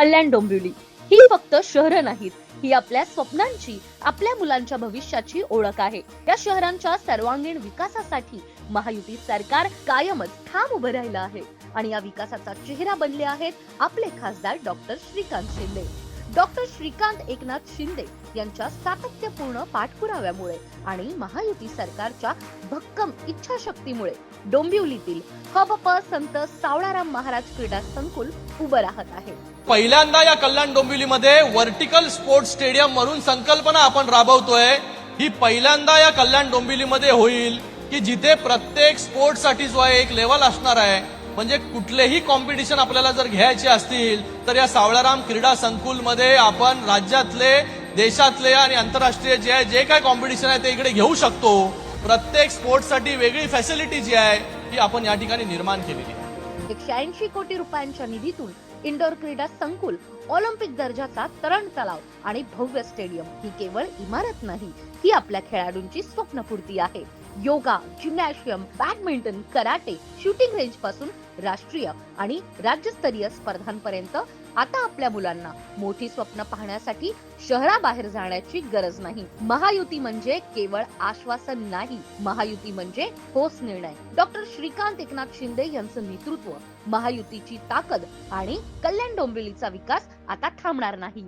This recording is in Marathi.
कल्याण डोंबिवली. ही फक्त शहरं नाहीत ही आपल्या स्वप्नांची आपल्या मुलांच्या भविष्याची ओळख आहे. या शहरांच्या सर्वांगीण विकासासाठी महायुती सरकार कायमच ठाम उभं राहिलं आहे. आणि या विकासाचा चेहरा बनले आहेत आपले खासदार डॉक्टर श्रीकांत शिंदे. डॉक्टर श्रीकांत एकनाथ शिंदे यांच्या सातत्यपूर्ण पाठपुराव्यामुळे आणि महायुती सरकारच्या भक्कम इच्छाशक्तीमुळे डोंबिवलीतील हबप संत सावळाराम महाराज क्रीडा संकुल उभं राहत आहे. पहिल्यांदा या कल्याण डोंबिवलीमध्ये व्हर्टिकल स्पोर्ट्स स्टेडियम म्हणून संकल्पना आपण राबवतोय. ही पहिल्यांदा या कल्याण डोंबिवलीमध्ये होईल की जिथे प्रत्येक स्पोर्ट्ससाठी जो आहे एक लेवल असणार आहे. म्हणजे कुठलेही कॉम्पिटिशन आपल्याला जर घ्यायचे असतील तर या सावळाराम क्रीडा संकुलमध्ये आपण राज्यातले देशातले आणि आंतरराष्ट्रीय जे आहे जे काय कॉम्पिटिशन आहे ते इकडे घेऊ शकतो. प्रत्येक स्पोर्ट्ससाठी वेगळी फॅसिलिटी जी आहे ती आपण या ठिकाणी निर्माण केलेली आहे. एकशे ऐंशी कोटी रुपयांच्या निधीतून इंडोर क्रीडा संकुल ऑलिम्पिक दर्जाचा तरण तलाव आणि भव्य स्टेडियम ही केवळ इमारत नाही ही आपल्या खेळाडूंची स्वप्नपूर्ती आहे. Yoga gymnasium badminton karate shooting रेंजपासून राष्ट्रीय आणि राज्यस्तरीय स्पर्धांपर्यंत आता आपल्या मुलांना मोठी स्वप्न पाहण्यासाठी शहराबाहेर जाण्याची गरज नाही. महायुती म्हणजे केवळ आश्वासन नाही महायुती म्हणजे ठोस निर्णय. डॉक्टर श्रीकांत एकनाथ शिंदे यांचं नेतृत्व महायुतीची ताकद आणि कल्याण डोंबिवलीचा विकास आता थांबणार नाही.